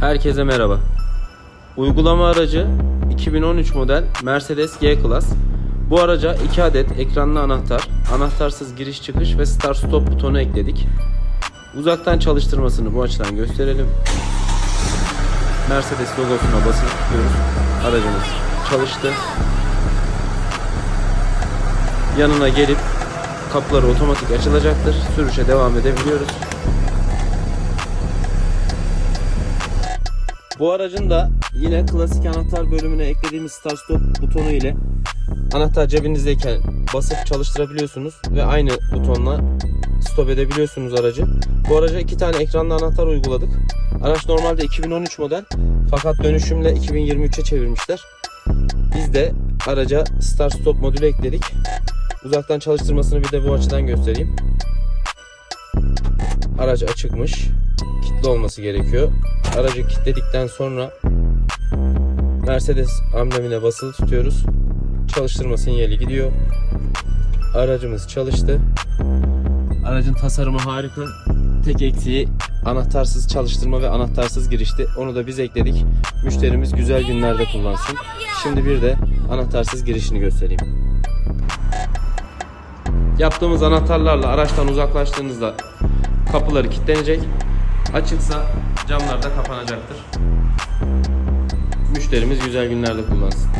Herkese merhaba. Uygulama aracı 2013 model Mercedes G-Class. Bu araca 2 adet ekranlı anahtar, anahtarsız giriş çıkış ve start stop butonu ekledik. Uzaktan çalıştırmasını bu açıdan gösterelim. Mercedes logosuna basılı tutuyoruz. Aracımız çalıştı. Yanına gelip kapıları otomatik açılacaktır. Sürüşe devam edebiliyoruz. Bu aracın da yine klasik anahtar bölümüne eklediğimiz start stop butonu ile anahtar cebinizdeyken basıp çalıştırabiliyorsunuz ve aynı butonla stop edebiliyorsunuz aracı. Bu araca iki tane ekranlı anahtar uyguladık. Araç normalde 2013 model fakat dönüşümle 2023'e çevirmişler. Biz de araca start stop modülü ekledik. Uzaktan çalıştırmasını bir de bu açıdan göstereyim. Araç açıkmış. Kilitli olması gerekiyor. Aracı kilitledikten sonra Mercedes amblemine basılı tutuyoruz. Çalıştırma sinyali gidiyor. Aracımız çalıştı. Aracın tasarımı harika. Tek eksiği anahtarsız çalıştırma ve anahtarsız girişti. Onu da biz ekledik. Müşterimiz güzel günlerde kullansın. Şimdi bir de anahtarsız girişini göstereyim. Yaptığımız anahtarlarla araçtan uzaklaştığınızda kapıları kilitlenecek. Açıksa camlar da kapanacaktır. Müşterimiz güzel günlerde kullansın.